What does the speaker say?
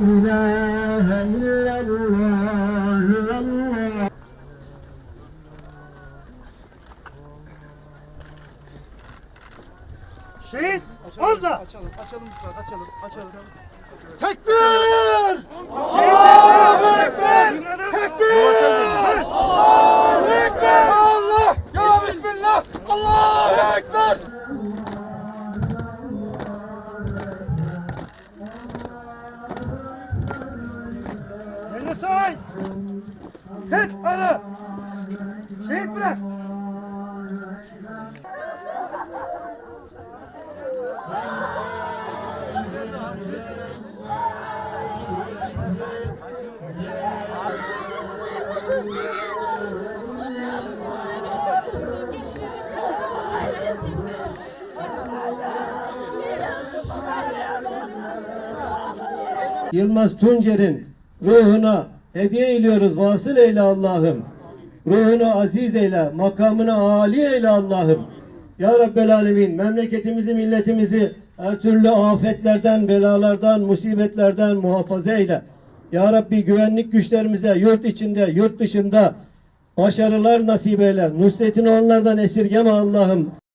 ilahe illallah Allah. Şehit Hamza. Açalım, açalım lütfen, açalım, açalım. Tekbir! Yerine say! Hit hadi! Şehit bırak! Yılmaz Tuncer'in ruhuna hediye ediyoruz. Vasıl eyle Allah'ım. Ruhunu aziz eyle, makamını âli eyle Allah'ım. Ya Rabbel Alemin memleketimizi, milletimizi her türlü afetlerden, belalardan, musibetlerden muhafaza eyle. Ya Rabbi güvenlik güçlerimize yurt içinde, yurt dışında başarılar nasip eyle. Nusretini onlardan esirgeme Allah'ım.